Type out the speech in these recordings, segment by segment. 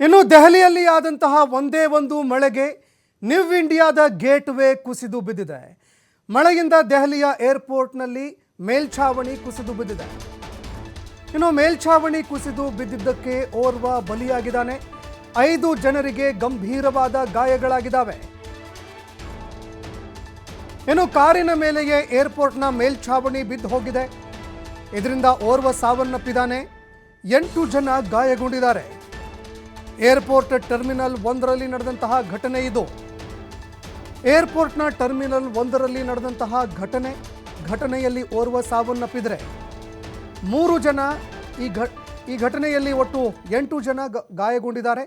ಇನ್ನು ದೆಹಲಿಯಲ್ಲಿ ಆದಂತಹ ಒಂದೇ ಒಂದು ಮಳೆಗೆ ನ್ಯೂ ಇಂಡಿಯಾದ ಗೇಟ್ ವೇ ಕುಸಿದು ಬಿದ್ದಿದೆ. ಮಳೆಯಿಂದ ದೆಹಲಿಯ ಏರ್ಪೋರ್ಟ್ನಲ್ಲಿ ಮೇಲ್ಛಾವಣಿ ಕುಸಿದು ಬಿದ್ದಿದೆ. ಇನ್ನು ಮೇಲ್ಛಾವಣಿ ಕುಸಿದು ಬಿದ್ದಿದ್ದಕ್ಕೆ ಓರ್ವ ಬಲಿಯಾಗಿದ್ದಾನೆ. ಐದು ಜನರಿಗೆ ಗಂಭೀರವಾದ ಗಾಯಗಳಾಗಿದ್ದಾವೆ. ಇನ್ನು ಕಾರಿನ ಮೇಲೆಯೇ ಏರ್ಪೋರ್ಟ್ನ ಮೇಲ್ಛಾವಣಿ ಬಿದ್ದು ಹೋಗಿದೆ. ಇದರಿಂದ ಓರ್ವ ಸಾವನ್ನಪ್ಪಿದ್ದಾನೆ. ಎಂಟು ಜನ ಗಾಯಗೊಂಡಿದ್ದಾರೆ. ಏರ್ಪೋರ್ಟ್ ಟರ್ಮಿನಲ್ ಒಂದರಲ್ಲಿ ನಡೆದಂತಹ ಘಟನೆ ಇದು. ಏರ್ಪೋರ್ಟ್ನ ಟರ್ಮಿನಲ್ ಒಂದರಲ್ಲಿ ನಡೆದಂತಹ ಘಟನೆ, ಘಟನೆಯಲ್ಲಿ ಓರ್ವ ಸಾವನ್ನಪ್ಪಿದರೆ. ಮೂರು ಜನ ಈ ಘ, ಈ ಘಟನೆಯಲ್ಲಿ ಒಟ್ಟು ಎಂಟು ಜನ ಗಾಯಗೊಂಡಿದ್ದಾರೆ.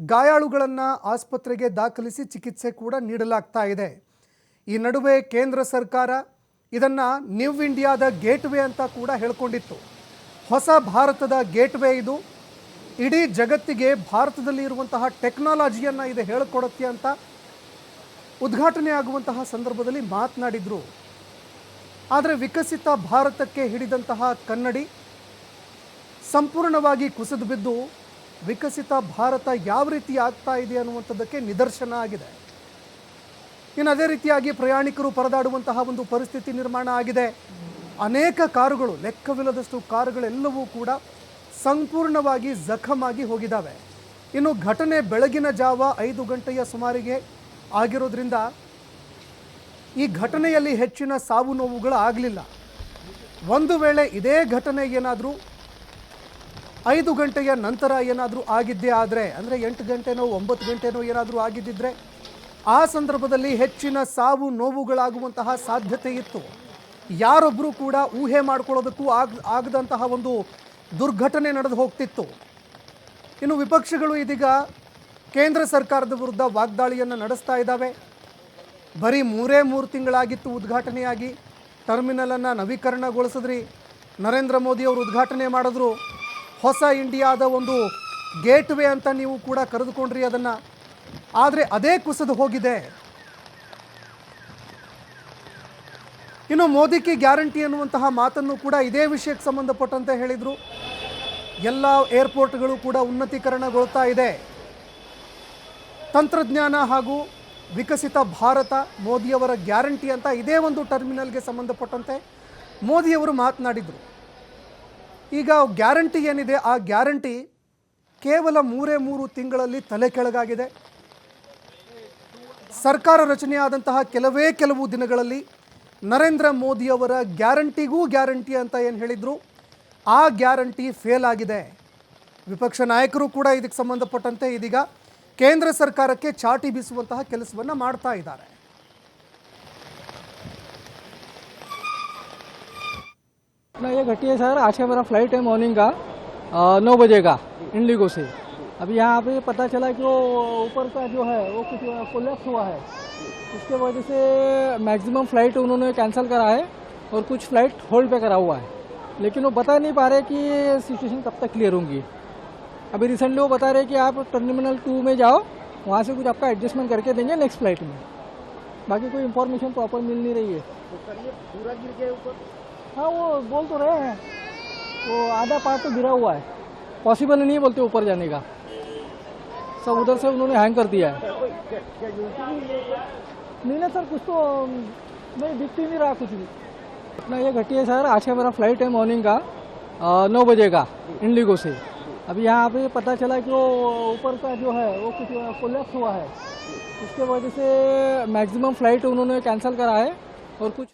ಗಾಯಾಳುಗಳನ್ನು ಆಸ್ಪತ್ರೆಗೆ ದಾಖಲಿಸಿ ಚಿಕಿತ್ಸೆ ಕೂಡ ನೀಡಲಾಗ್ತಾ ಇದೆ. ಈ ನಡುವೆ ಕೇಂದ್ರ ಸರ್ಕಾರ ಇದನ್ನು ನ್ಯೂ ಇಂಡಿಯಾದ ಗೇಟ್ವೇ ಅಂತ ಕೂಡ ಹೇಳ್ಕೊಂಡಿತ್ತು. ಹೊಸ ಭಾರತದ ಗೇಟ್ವೇ ಇದು. ಇಡೀ ಜಗತ್ತಿಗೆ ಭಾರತದಲ್ಲಿ ಇರುವಂತಹ ಟೆಕ್ನಾಲಜಿಯನ್ನು ಇದು ಹೇಳಿಕೊಡುತ್ತೆ ಅಂತ ಉದ್ಘಾಟನೆ ಆಗುವಂತಹ ಸಂದರ್ಭದಲ್ಲಿ ಮಾತನಾಡಿದರು. ಆದರೆ ವಿಕಸಿತ ಭಾರತಕ್ಕೆ ಹಿಡಿದಂತಹ ಕನ್ನಡಿ ಸಂಪೂರ್ಣವಾಗಿ ಕುಸಿದು ಬಿದ್ದು ವಿಕಸಿತ ಭಾರತ ಯಾವ ರೀತಿ ಆಗ್ತಾ ಇದೆ ಅನ್ನುವಂಥದ್ದಕ್ಕೆ ನಿದರ್ಶನ ಆಗಿದೆ. ಇನ್ನು ಅದೇ ರೀತಿಯಾಗಿ ಪ್ರಯಾಣಿಕರು ಪರದಾಡುವಂತಹ ಒಂದು ಪರಿಸ್ಥಿತಿ ನಿರ್ಮಾಣ ಆಗಿದೆ. ಅನೇಕ ಕಾರುಗಳು, ಲೆಕ್ಕವಿಲ್ಲದಷ್ಟು ಕಾರುಗಳೆಲ್ಲವೂ ಕೂಡ ಸಂಪೂರ್ಣವಾಗಿ ಜಖಮಾಗಿ ಹೋಗಿದ್ದಾವೆ. ಇನ್ನು ಘಟನೆ ಬೆಳಗಿನ ಜಾವ ಐದು ಗಂಟೆಯ ಸುಮಾರಿಗೆ ಆಗಿರೋದ್ರಿಂದ ಈ ಘಟನೆಯಲ್ಲಿ ಹೆಚ್ಚಿನ ಸಾವು ನೋವುಗಳು ಆಗಲಿಲ್ಲ ಒಂದು ವೇಳೆ ಇದೇ ಘಟನೆ ಏನಾದರೂ ಐದು ಗಂಟೆಯ ನಂತರ ಏನಾದರೂ ಆಗಿದ್ದೇ ಆದರೆ, ಅಂದರೆ ಎಂಟು ಗಂಟೆನೋ ಒಂಬತ್ತು ಗಂಟೆನೋ ಏನಾದರೂ ಆಗಿದ್ದಿದ್ರೆ ಆ ಸಂದರ್ಭದಲ್ಲಿ ಹೆಚ್ಚಿನ ಸಾವು ನೋವುಗಳಾಗುವಂತಹ ಸಾಧ್ಯತೆ ಇತ್ತು. ಯಾರೊಬ್ಬರೂ ಕೂಡ ಊಹೆ ಮಾಡ್ಕೊಳ್ಳೋದಕ್ಕೂ ಆಗ, ಆಗದಂತಹ ಒಂದು ದುರ್ಘಟನೆ ನಡೆದು ಹೋಗ್ತಿತ್ತು. ಇನ್ನು ವಿಪಕ್ಷಗಳು ಇದೀಗ ಕೇಂದ್ರ ಸರ್ಕಾರದ ವಿರುದ್ಧ ವಾಗ್ದಾಳಿಯನ್ನು ನಡೆಸ್ತಾ ಇದ್ದಾವೆ. ಬರೀ ಮೂರೇ ಮೂರು ತಿಂಗಳಾಗಿತ್ತು ಉದ್ಘಾಟನೆಯಾಗಿ. ಟರ್ಮಿನಲನ್ನು ನವೀಕರಣಗೊಳಿಸಿದ್ರಿ. ನರೇಂದ್ರ ಮೋದಿ ಅವರು ಉದ್ಘಾಟನೆ ಮಾಡಿದ್ರು. ಹೊಸ ಇಂಡಿಯಾದ ಒಂದು ಗೇಟ್ ವೇ ಅಂತ ನೀವು ಕೂಡ ಕರೆದುಕೊಂಡ್ರಿ ಅದನ್ನು. ಆದರೆ ಅದೇ ಕುಸಿದು ಹೋಗಿದೆ. ಇನ್ನು ಮೋದಿಗೆ ಗ್ಯಾರಂಟಿ ಅನ್ನುವಂತಹ ಮಾತನ್ನು ಕೂಡ ಇದೇ ವಿಷಯಕ್ಕೆ ಸಂಬಂಧಪಟ್ಟಂತೆ ಹೇಳಿದರು. ಎಲ್ಲ ಏರ್ಪೋರ್ಟ್ಗಳು ಕೂಡ ಉನ್ನತೀಕರಣಗೊಳ್ತಾ ಇದೆ. ತಂತ್ರಜ್ಞಾನ ಹಾಗೂ ವಿಕಸಿತ ಭಾರತ ಮೋದಿಯವರ ಗ್ಯಾರಂಟಿ ಅಂತ ಇದೇ ಒಂದು ಟರ್ಮಿನಲ್ಗೆ ಸಂಬಂಧಪಟ್ಟಂತೆ ಮೋದಿಯವರು ಮಾತನಾಡಿದರು. ಈಗ ಗ್ಯಾರಂಟಿ ಏನಿದೆ ಆ ಗ್ಯಾರಂಟಿ ಕೇವಲ ಮೂರೇ ಮೂರು ತಿಂಗಳಲ್ಲಿ ತಲೆ ಕೆಳಗಾಗಿದೆ. ಸರ್ಕಾರ ರಚನೆಯಾದಂತಹ ಕೆಲವೇ ಕೆಲವು ದಿನಗಳಲ್ಲಿ ನರೇಂದ್ರ ಮೋದಿಯವರ ಗ್ಯಾರಂಟಿಗೂ ಗ್ಯಾರಂಟಿ ಅಂತ ಏನು ಹೇಳಿದರು ಆ ಗ್ಯಾರಂಟಿ ಫೇಲ್ ಆಗಿದೆ ವಿಪಕ್ಷ ನಾಯಕರು ಕೂಡ ಇದಕ್ಕೆ ಸಂಬಂಧಪಟ್ಟಂತೆ ಇದೀಗ ಕೇಂದ್ರ ಸರ್ಕಾರಕ್ಕೆ ಚಾಟಿ ಬೀಸುವಂತಹ ಕೆಲಸವನ್ನು ಮಾಡ್ತಾ ಇದ್ದಾರೆ ना ये घटी है सर आज का मेरा फ्लाइट है मॉर्निंग का नौ बजे का इंडिगो से अभी यहाँ पे पता चला कि वो ऊपर का जो है वो कुछ कोलेप्स हुआ है उसके वजह से मैक्सिमम फ़्लाइट उन्होंने कैंसिल करा है और कुछ फ़्लाइट होल्ड पे करा हुआ है। लेकिन वो बता नहीं पा रहे कि सिचुएशन कब तक क्लियर होंगी। अभी रिसेंटली वो बता रहे कि आप टर्मिनल टू में जाओ वहाँ से कुछ आपका एडजस्टमेंट करके देंगे नेक्स्ट फ़्लाइट में। बाकी कोई इन्फॉर्मेशन प्रॉपर मिल नहीं रही है। पूरा गिर गया ऊपर? हाँ वो बोल तो रहे हैं। वो आधा पार्ट तो गिरा हुआ है। पॉसिबल नहीं है बोलते ऊपर जाने का। सब उधर से उन्होंने हैंग कर दिया है। नहीं ना सर, कुछ तो नहीं दिख ही नहीं रहा कुछ भी। अपना ये घटी है सर, आज का मेरा फ़्लाइट है मॉर्निंग का नौ बजे का, इंडिगो से। अभी यहाँ पे पता चला कि वो ऊपर का जो है, वो कुछ कोलेप्स हुआ है। उसके वजह से मैक्सिमम फ़्लाइट उन्होंने कैंसिल करा है और कुछ